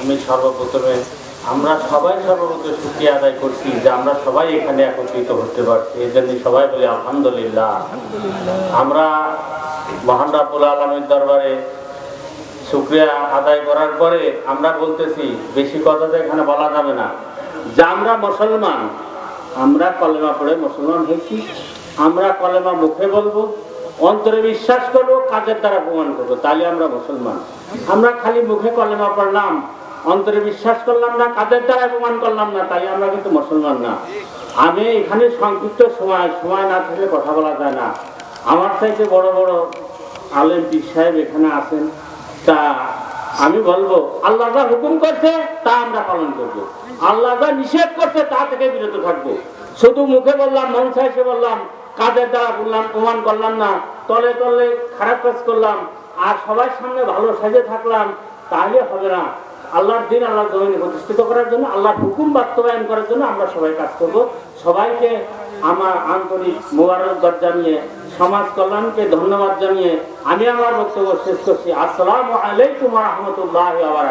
আমি সর্বপ্রথমে, আমরা সবাই সর্বপ্রথমে সুক্রিয়া আদায় করছি যে আমরা সবাই এখানে একত্রিত হতে পারছি। এই জন্য সবাই বলি আলহামদুলিল্লাহ। আমরা মহান আলমীর দরবারে শুক্রিয়া আদায় করার পরে আমরা বলতেছি, বেশি কথা তো এখানে বলা যাবে না। যে আমরা মুসলমান, আমরা কলেমা পড়ে মুসলমান হয়েছি। আমরা কলেমা মুখে বলব অন্তরে বিশ্বাস করব, কাজের দ্বারা প্রমাণ করব। তাহলে আমরা মুসলমান। আমরা খালি মুখে কলেমা পড়লাম, অন্তরে বিশ্বাস করলাম না, কাজের দ্বারা প্রমাণ করলাম না তাই আমরা কিন্তু মুসলমান না। আমি এখানে সংক্ষিপ্ত সময় সময় না থাকলে কথা বলা যায় না। আমার চাইতে বড় বড় আলেম পীর সাহেব এখানে আছেন। তা আমি বলব, আল্লাহ যা হুকুম করছে, তা আমরা পালন করব। আল্লাহ যা নিষেধ করছে, তা থেকে বিরত থাকব। শুধু মুখে বললাম, মন চাইছে বললাম কাজের দ্বারা বললাম, প্রমাণ করলাম না, তলে তলে খারাপ কাজ করলাম, আর সবার সামনে ভালো সাজে থাকলাম, তাহলে হবে না। আল্লাহর দিন আল্লাহ জমিনে প্রতিষ্ঠিত করার জন্য, আল্লাহর হুকুম বাস্তবায়ন করার জন্য আমরা সবাই কাজ করব। সবাইকে আমার আন্তরিক মোবারকবাদ জানিয়ে, সমাজ কল্যাণকে ধন্যবাদ জানিয়ে, আমি আমার বক্তব্য শেষ করছি। আসসালামু আলাইকুম রহমতুল্লাহ আবার